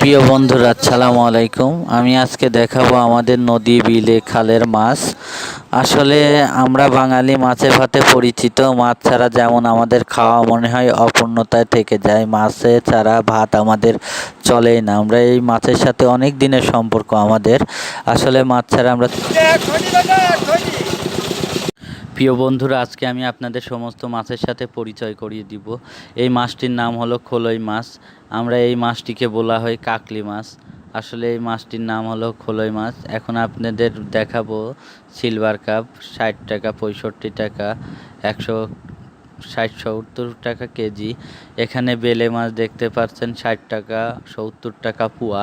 প্রিয় বন্ধুরা, আসসালামু আলাইকুম। আমি আজকে দেখাবো আমাদের নদী বিলে খালের মাছ। আসলে আমরা বাঙালি মাছে ভাতে পরিচিত। মাছ ছাড়া যেমন আমাদের খাওয়া মনে হয় অপূর্ণতায় থেকে যায়। মাছে ছাড়া ভাত আমাদের চলেই না। আমরা এই মাছের সাথে অনেক দিনের সম্পর্ক আমাদের। আসলে মাছ ছাড়া আমরা প্রিয় বন্ধুরা, আজকে আমি আপনাদের সমস্ত মাছের সাথে পরিচয় করিয়ে দিব। এই মাছটির নাম হলো খোলই মাছ। আমরা এই মাছটিকে বলা হয় কাকলি মাছ। আসলে এই মাছটির নাম হলো খোলই মাছ। এখন আপনাদের দেখাবো সিলভার কাপ, ষাট টাকা, পঁয়ষট্টি টাকা, একশো, ষাট, সত্তর টাকা কেজি। এখানে বেলে মাছ দেখতে পাচ্ছেন, ষাট টাকা, সত্তর টাকা পোয়া।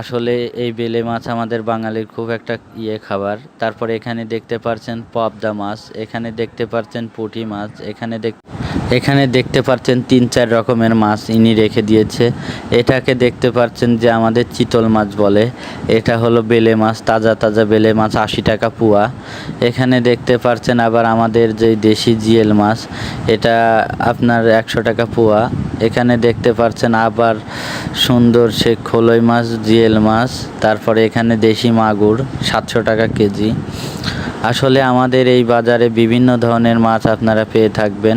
আসলে এই বেলে মাছ আমাদের বাঙালির খুব একটা ইয়ে খাবার। তারপরে এখানে দেখতে পাচ্ছেন পবদা মাছ, এখানে দেখতে পাচ্ছেন পুঁটি মাছ, এখানে দেখ এখানে দেখতে পাচ্ছেন তিন চার রকমের মাছ ইনি রেখে দিয়েছে। এটাকে দেখতে পাচ্ছেন যে আমাদের চিতল মাছ বলে। এটা হলো বেলে মাছ, তাজা তাজা বেলে মাছ, আশি টাকা পোয়া। এখানে দেখতে পাচ্ছেন আবার আমাদের যে দেশি জিয়েল মাছ, এটা আপনার একশো টাকা পোয়া। এখানে দেখতে পাচ্ছেন আবার সুন্দর সে খোলই মাছ জিয়েল মাছ, তারপরে এখানে দেশি মাগুর, সাতশো টাকা কেজি। আসলে আমাদের এই বাজারে বিভিন্ন ধরনের মাছ আপনারা পেয়ে থাকবেন।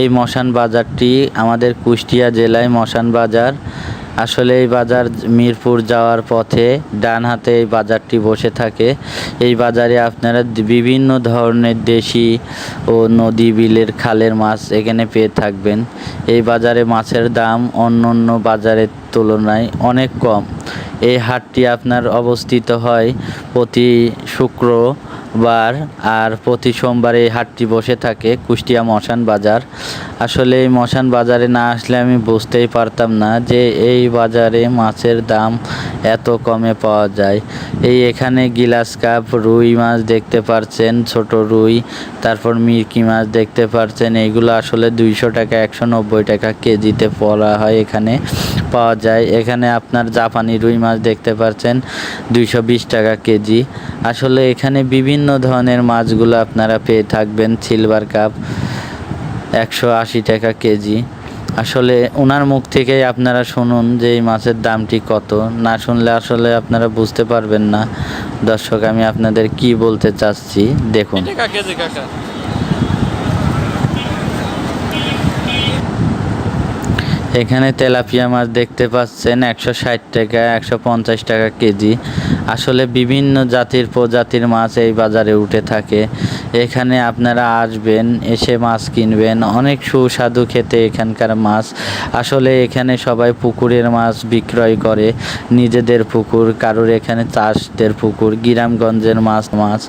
এই মশান বাজারটি আমাদের কুষ্টিয়া জেলায় মশান বাজার। আসলে এই বাজার মিরপুর যাওয়ার পথে ডান হাতে এই বাজারটি বসে থাকে। এই বাজারে আপনারা বিভিন্ন ধরনের দেশি ও নদী বিলের খালের মাছ এখানে পেয়ে থাকবেন। এই বাজারে মাছের দাম অন্য অন্য বাজারের তুলনায় অনেক কম। এই হাটটি আপনার অবস্থিত হয় প্রতি শুক্রবার আর প্রতি সোমবার এই হাটটি বসে থাকে কুষ্টিয়া মশান বাজার। আসলে এই মশান বাজারে না আসলে আমি বুঝতেই পারতাম না যে এই বাজারে মাছের দাম এত কমে পাওয়া যায়। এই এখানে গিলাস কাপ, রুই মাছ দেখতে পারছেন, ছোট রুই, তারপর মিরকি মাছ দেখতে পারছেন। এইগুলো আসলে দুইশো টাকা, একশো নব্বই টাকা কেজিতে পড়া হয় এখানে। পাওয়া যায়। এখানে আপনার জাপানি রুই মাছ দেখতে পাচ্ছেন, দুইশো বিশ টাকা কেজি। আসলে এখানে বিভিন্ন ধরনের মাছগুলো আপনারা পেয়ে থাকবেন সিলভার কাপ একশো আশি টাকা কেজি। আসলে ওনার মুখ থেকেই আপনারা শুনুন যে এই মাছের দামটি কত। না শুনলে আসলে আপনারা বুঝতে পারবেন না। দর্শক, আমি আপনাদের কি বলতে চাচ্ছি, দেখুন টাকা কেজি কাকা এখানে তেলাপিয়া মাছ দেখতে পাচ্ছেন একশো ষাট টাকা, একশো পঞ্চাশ টাকা কেজি। আসলে বিভিন্ন জাতির প্রজাতির মাছ এই বাজারে উঠে থাকে। এখানে আপনারা আসবেন, এসে মাছ কিনবেন। অনেক সুস্বাদু খেতে এখানকার মাছ। আসলে এখানে সবাই পুকুরের মাছ বিক্রয় করে। নিজেদের পুকুর, কারোর এখানে চাষদের পুকুর, গ্রামগঞ্জের মাছ মাছ।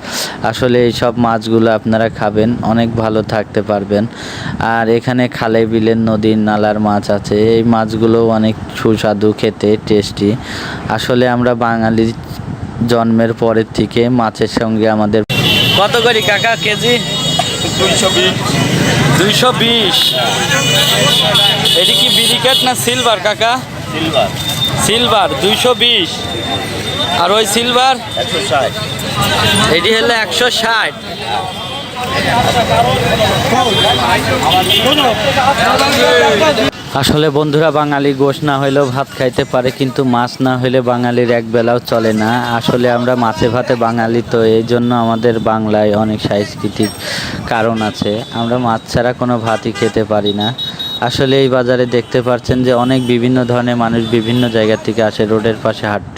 আসলে এই সব মাছগুলো আপনারা খাবেন, অনেক ভালো থাকতে পারবেন। আর এখানে খালে বিলের নদীর নালার মাছ আছে। এই মাছগুলো অনেক সুস্বাদু খেতে, টেস্টি। আসলে আমরা বাঙালি জন্মের পরের থেকে মাছের সঙ্গে আমাদের কত করি কাকা কেজি? দুইশো বিশ। দুইশো বিশ এটি কি বিরিকেট না সিলভার কাকা? সিলভার। সিলভার দুইশো বিশ। আর ওই সিলভার? এটি হলো একশো ষাট। আসলে বন্ধুরা, বাঙালি গোশ না হইলেও ভাত খাইতে পারে, কিন্তু মাছ না হইলে বাঙালির এক বেলাও চলে না। আসলে আমরা মাছে ভাতে বাঙালি, তো এই জন্য আমাদের বাংলায় অনেক সাংস্কৃতিক কারণ আছে। আমরা মাছ ছাড়া কোনো ভাতই খেতে পারি না। আসলে এই বাজারে দেখতে পাচ্ছেন যে অনেক বিভিন্ন ধরনের মানুষ বিভিন্ন জায়গা থেকে আসে, রোডের পাশে হাটটি